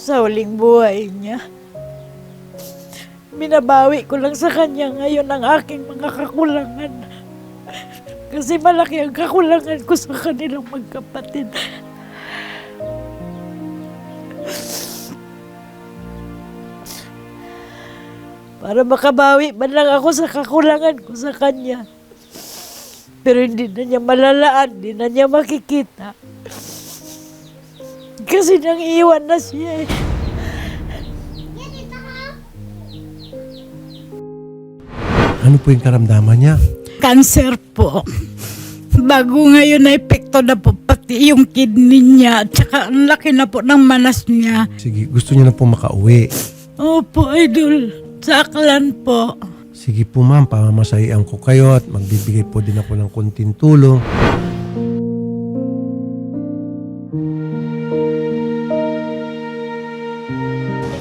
sa huling buhay niya. Binabawi ko lang sa kanya ngayon ang aking mga kakulangan. Kasi malaki ang kakulangan ko sa kanilang magkapatid. Para makabawi man lang ako sa kakulangan ko sa kanya. Pero hindi na niya malalaan, hindi na niya makikita. Kasi nang iwan na siya eh. Ano po yung karamdaman niya? Cancer po. Bago ngayon na epekto na po pati yung kidney niya at saka ang laki na po ng manas niya. Sige, gusto niya na po makauwi. Opo, idol. Sa aklan po. Sige po ma'am, pamamasahian ko kayo at magbibigay po din ako ng konting tulong.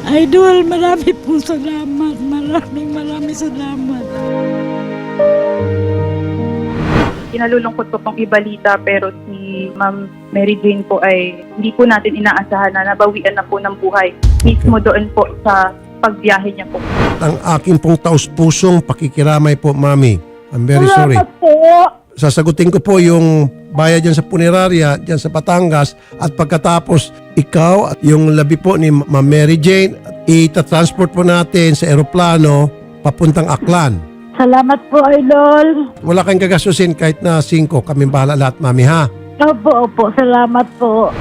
Idol, marami pong salamat. Maraming maraming salamat. Kinalulungkot ko pong ibalita pero si Ma'am Mary Jane po ay hindi po natin inaasahan na nabawian na po ng buhay mismo doon po sa pagbiyahe niya po. Ang aking pong taus-pusong pakikiramay po, mami. I'm very sorry. Salamat po. Sasagutin ko po yung bayad dyan sa punerarya, dyan sa Batangas. At pagkatapos, ikaw at yung labi po ni Ma'am Mary Jane, ita-transport po natin sa eroplano papuntang Aklan. Salamat po, idol. Wala kayong gagastusin kahit na 5. Kami bahala lahat, mami, ha? Opo, opo. Salamat po.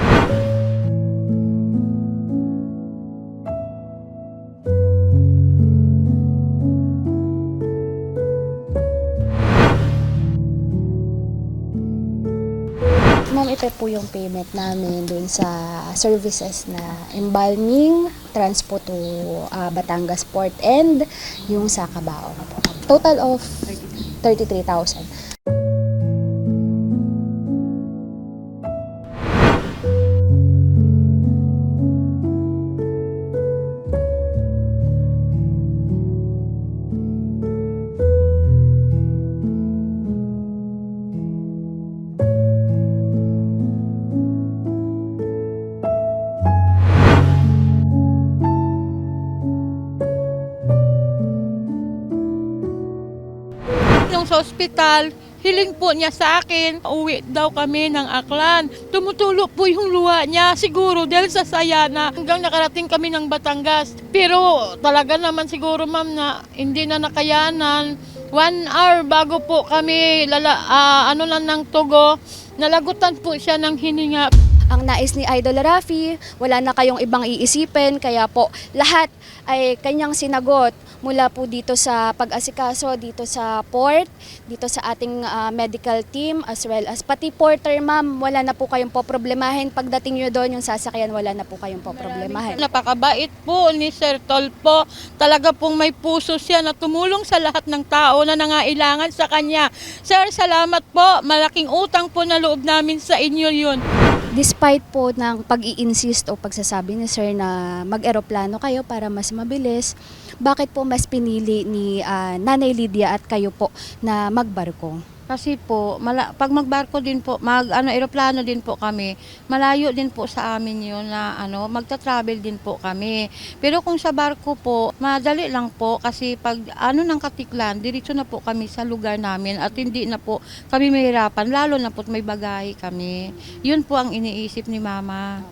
Ma'am, ito po yung payment namin dun sa services na embalming, transport to ah, Batangas Port and yung sa Cabao. Total of 33,000. Sa ospital, hiling po niya sa akin, uwi daw kami ng Aklan. Tumutulo po yung luha niya, siguro dahil sa saya na hanggang nakarating kami ng Batangas. Pero talaga naman siguro ma'am na hindi na nakayanan. One hour bago po kami lala, ah, ano lang ng tugo, nalagutan po siya ng hininga. Ang nais ni Idol Rafi, wala na kayong ibang iisipin, kaya po lahat ay kanyang sinagot mula po dito sa pag-asikaso, dito sa port, dito sa ating ah, medical team, as well as pati porter ma'am, wala na po kayong poproblemahin. Pagdating nyo doon, yung sasakyan, wala na po kayong poproblemahin. Napakabait po ni Sir Tolpo. Talaga pong may puso siya na tumulong sa lahat ng tao na nangailangan sa kanya. Sir, salamat po. Malaking utang po na loob namin sa inyo yun. Despite po ng pag-i-insist o pagsasabi ni Sir na mag-eroplano kayo para mas mabilis, bakit po mas pinili ni ah, Nanay Lydia at kayo po na magbarko? Kasi po, mala, pag magbarko din po, mag ano eroplano din po kami, malayo din po sa amin 'yon na ano, magta-travel din po kami. Pero kung sa barko po, madali lang po kasi pag ano ng Katiklan, diretso na po kami sa lugar namin at hindi na po kami mahirapan, lalo na po may bagahe kami. 'Yun po ang iniisip ni Mama.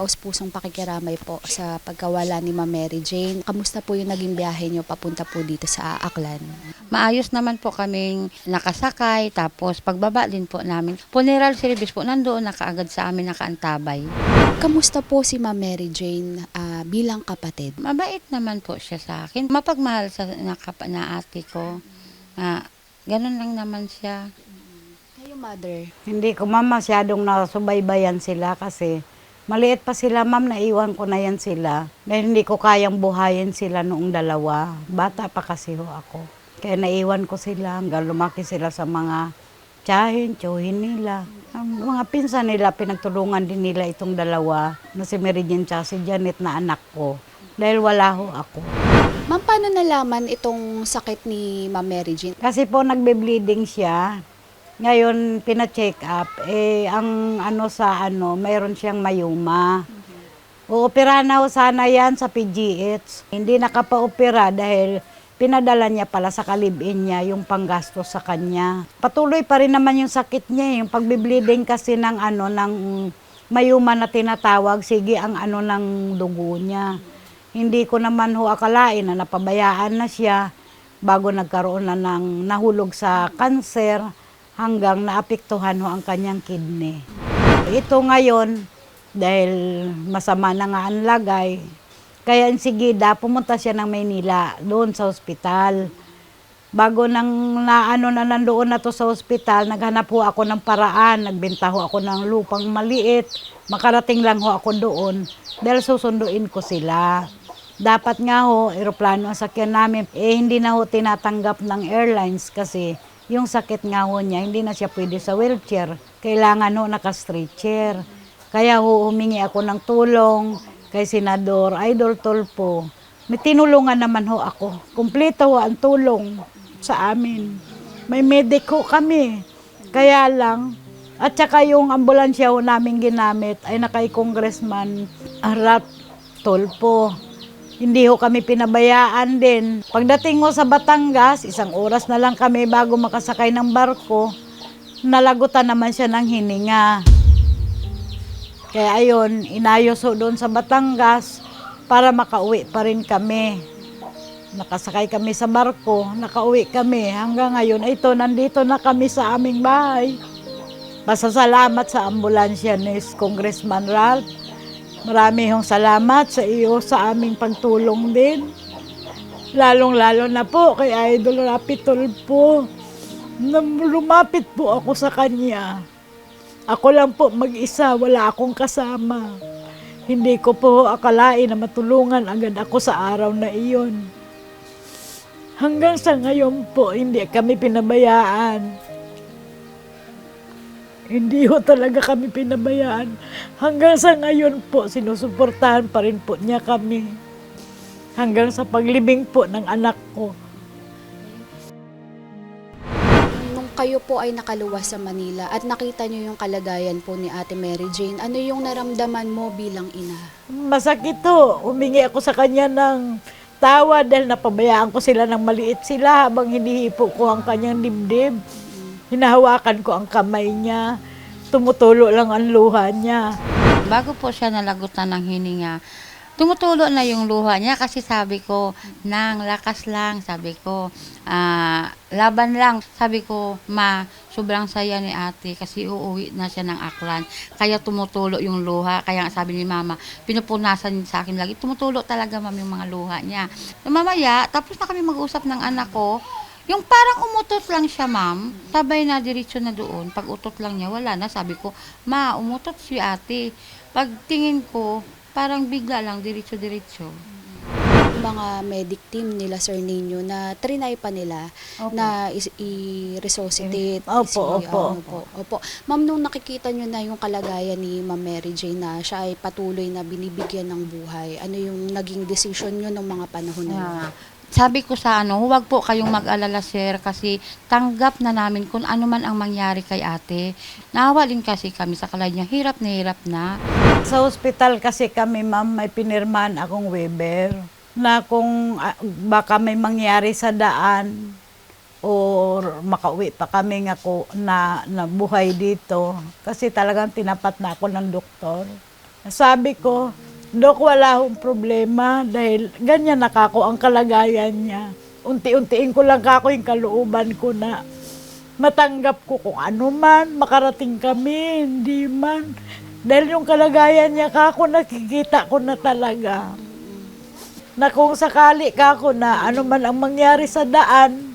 Taus-pusong pakikiramay po sa pagkawala ni Ma'am Mary Jane. Kamusta po yung naging biyahe niyo papunta po dito sa Aklan? Maayos naman po kaming nakasakay, tapos pagbaba din po namin. Funeral service po, nandoon na kaagad sa amin nakaantabay. Kamusta po si Ma'am Mary Jane ah, bilang kapatid? Mabait naman po siya sa akin. Mapagmahal sa nakapa, na ate ko. Ah, ganun lang naman siya. Kayo, Mother? Hindi ko ma'am masyadong nasubaybayan sila kasi maliit pa sila ma'am, naiwan ko na yan sila. Dahil hindi ko kayang buhayin sila noong dalawa. Bata pa kasi ho ako. Kaya naiwan ko sila hanggang lumaki sila sa mga tiyahin, tiyuhin nila. Ang mga pinsan nila, pinagtulungan din nila itong dalawa na si Jane tsaka si Janet na anak ko. Dahil wala ho ako. Ma'am, paano nalaman itong sakit ni Ma'am Mary Jane? Kasi po nagbe-bleeding siya. Ngayon, pina-check up. Eh, ang ano sa ano, mayroon siyang mayuma. Uopera na ho sana yan sa PGH. Hindi nakapa-opera dahil pinadala niya pala sa kalibin niya yung panggastos sa kanya. Patuloy pa rin naman yung sakit niya, yung pagbe-bleeding kasi ng ano, ng mayuma na tinatawag, sige ang ano ng dugo niya. Hindi ko naman ho akalain na napabayaan na siya bago nagkaroon na ng nahulog sa kanser hanggang naapektuhan ho ang kanyang kidney. Ito ngayon, dahil masama na nga ang lagay, kaya sigida pumunta siya ng Maynila doon sa ospital. Bago nang naano na nandoon na to sa ospital, naghanap ho ako ng paraan, nagbenta ho ako ng lupang maliit, makarating lang ho ako doon dahil susunduin ko sila. Dapat nga ho, eroplano ang sakyan namin, eh hindi na ho tinatanggap ng airlines kasi yung sakit nga ho niya, hindi na siya pwede sa wheelchair. Kailangan ho naka-stretcher. Kaya ho humingi ako ng tulong kay Senador Idol Tolpo. May tinulungan naman ho ako. Kumpleto ho ang tulong sa amin. May medic ho kami. Kaya lang, at saka yung ambulansya ho namin ginamit ay nakay Congressman Arat Tolpo. Hindi ho kami pinabayaan din. Pagdating ho sa Batangas, isang oras na lang kami bago makasakay ng barko, nalagutan naman siya ng hininga. Kaya ayun, inayos ho doon sa Batangas para makauwi pa rin kami. Nakasakay kami sa barko, nakauwi kami. Hanggang ngayon, ito, nandito na kami sa aming bahay. Pasasalamat sa ambulansya ni Congressman Ralph. Marami hong salamat sa iyo sa aming pagtulong din. Lalong-lalo na po kay Idol Rapitol po. Lumapit po ako sa kanya. Ako lang po mag-isa, wala akong kasama. Hindi ko po akalain na matulungan agad ako sa araw na iyon. Hanggang sa ngayon po, hindi kami pinabayaan. Hindi ho talaga kami pinabayaan. Hanggang sa ngayon po, sinusuportahan pa rin po niya kami. Hanggang sa paglibing po ng anak ko. Nung kayo po ay nakaluwas sa Manila at nakita niyo yung kalagayan po ni Ate Mary Jane, ano yung naramdaman mo bilang ina? Masakit to. Humingi ako sa kanya ng tawa dahil napabayaan ko sila ng maliit sila habang hinihipo ko ang kanyang dibdib. Hinahawakan ko ang kamay niya. Tumutulo lang ang luha niya. Bago po siya nalagutan ng hininga, tumutulo na yung luha niya kasi sabi ko, nang lakas lang, sabi ko, "Ah, laban lang. Sabi ko, ma, sobrang saya ni ate kasi uuwi na siya ng aklan. Kaya tumutulo yung luha. Kaya sabi ni mama, pinupunasan sa akin lagi. Tumutulo talaga ma'am yung mga luha niya. Mamaya, tapos na kami mag-usap ng anak ko, yung parang umutot lang siya, ma'am. Sabay na diretso na doon. Pag utot lang niya, wala na. Sabi ko, ma, umutot si ate. Pag tingin ko, parang bigla lang, diretso-diretso. Yung mga medic team nila Sir Nino na trinay pa nila Opo. na is- i-resuscitate. Opo, si- opo, ano po, opo. Ma'am, nung nakikita nyo na yung kalagayan ni Ma'am Mary Jane na siya ay patuloy na binibigyan ng buhay, ano yung naging decision nyo nung mga panahon na yun? Ah, sabi ko sa ano, huwag po kayong mag-alala sir kasi tanggap na namin kung ano man ang mangyari kay ate. Naawa din kasi kami sa kalay niya, hirap na hirap na. Sa ospital kasi kami, ma'am, may pinirman akong Weber na kung ah, baka may mangyari sa daan or makauwi pa kami nga ko na, na buhay dito. Kasi talagang tinapat na ako ng doktor. Sabi ko, Dok, wala akong problema dahil ganyan nakako ang kalagayan niya. Unti-untiin ko lang kako yung kalooban ko na matanggap ko kung ano man, makarating kami, hindi man. Dahil yung kalagayan niya kako, nakikita ko na talaga. Na kung sakali kako na ano man ang mangyari sa daan,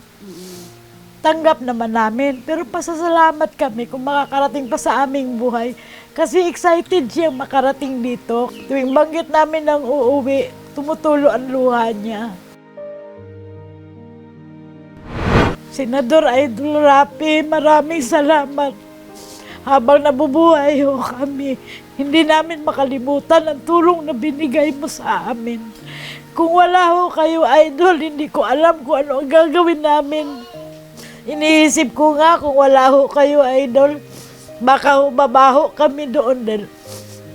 tanggap naman namin. Pero pasasalamat kami kung makakarating pa sa aming buhay. Kasi excited siya makarating dito. Tuwing banggit namin ng uuwi, tumutulo ang luha niya. Senador Idol Rapi, maraming salamat. Habang nabubuhay ho kami, hindi namin makalimutan ang tulong na binigay mo sa amin. Kung wala ho kayo, Idol, hindi ko alam kung ano ang gagawin namin. Iniisip ko nga kung wala ho kayo, idol, baka ho babaho kami doon dahil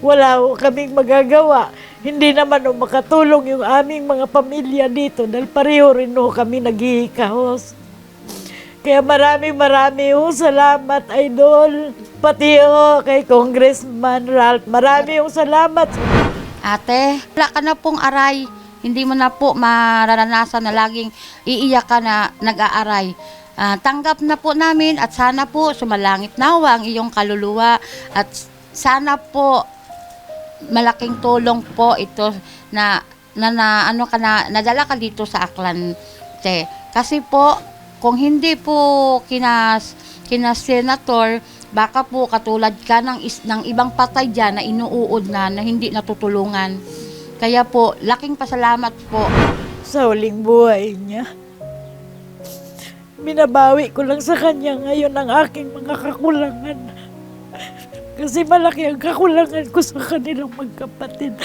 wala kaming magagawa. Hindi naman ho makatulong yung aming mga pamilya dito dahil pareho rin ho kami naghihikahos. Kaya maraming marami ho salamat, idol. Pati ho kay Congressman Ralph. Marami ho salamat. Ate, wala ka na pong aray. Hindi mo na po mararanasan na laging iiyak ka na nag-aaray. Ah, tanggap na po namin at sana po sumalangit nawa ang iyong kaluluwa at sana po malaking tulong po ito na na, na ano ka na nadala ka dito sa Aklan te. Kasi po kung hindi po kinas kina senator baka po katulad ka ng, is, ng ibang patay dyan na inuuod na na hindi natutulungan. Kaya po, laking pasalamat po. sa huling buhay niya. Binabawi ko lang sa kanya ngayon ang aking mga kakulangan. Kasi malaki ang kakulangan ko sa kanilang magkapatid.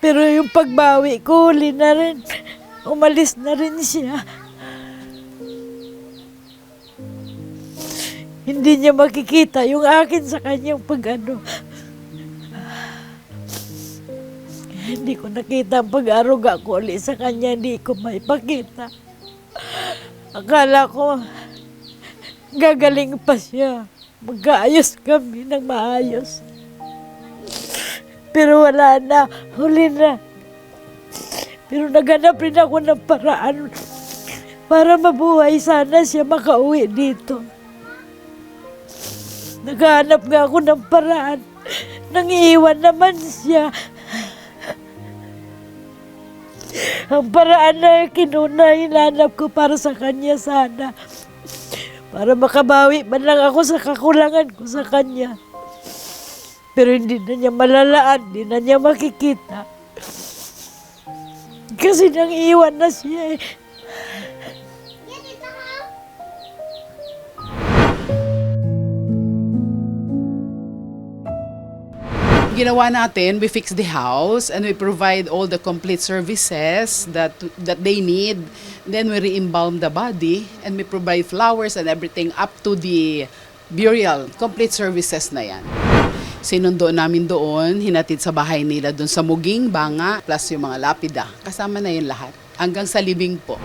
Pero yung pagbawi ko, huli na rin. Umalis na rin siya. Hindi niya makikita yung akin sa kanyang pag-ano. Hindi ko nakita ang pag-aruga ko ulit sa kanya, hindi ko maipakita. Akala ko, gagaling pa siya. Mag-aayos kami ng maayos. Pero wala na, huli na. Pero naghanap rin ako ng paraan para mabuhay sana siya makauwi dito. Naghahanap nga ako ng paraan. Nangiiwan naman siya. Ang paraan na kinuna, hinanap ko para sa kanya sana. Para makabawi man lang ako sa kakulangan ko sa kanya. Pero hindi na niya malalaan, hindi na niya makikita. Kasi nang iwan na siya eh. Ginawa natin, we fix the house and we provide all the complete services that that they need. Then we re-embalm the body and we provide flowers and everything up to the burial. Complete services na yan. Sinundo namin doon, hinatid sa bahay nila doon sa Muging, Banga, plus yung mga lapida. Kasama na yun lahat. Hanggang sa libing po.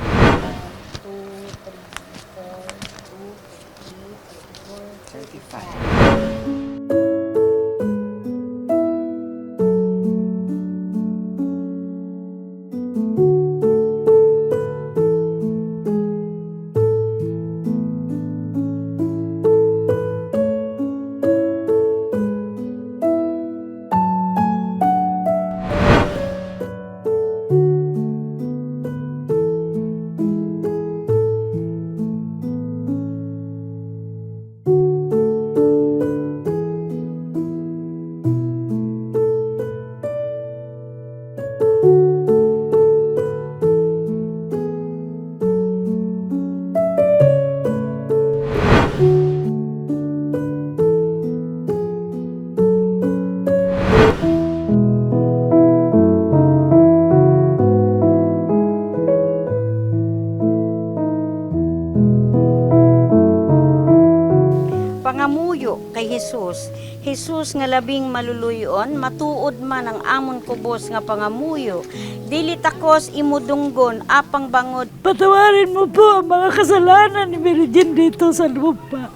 Jesus nga labing maluluyon, matuod man ang amon kubos nga pangamuyo. Dili takos imudunggon apang bangod Patawarin mo po ang mga kasalanan ni Jane dito sa lupa.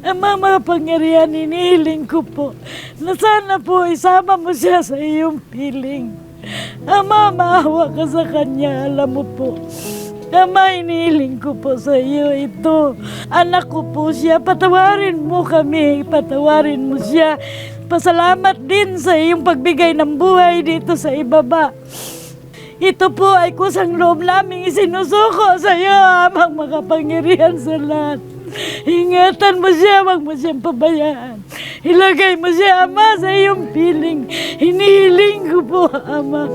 Ang mga pangyarihan inihiling ko po na sana po isama mo siya sa iyong piling. Ama, maawa ka sa kanya, alam mo po. Ama, inihiling ko po sa iyo ito. Anak ko po siya, patawarin mo kami, patawarin mo siya. Pasalamat din sa iyong pagbigay ng buhay dito sa ibaba. Ito po ay kusang loob naming isinusuko sa iyo, amang makapangyarihan sa lahat. Ingatan mo siya, wag mo siyang pabayaan. Ilagay mo siya, Ama, sa iyong piling. Hinihiling ko po, Ama.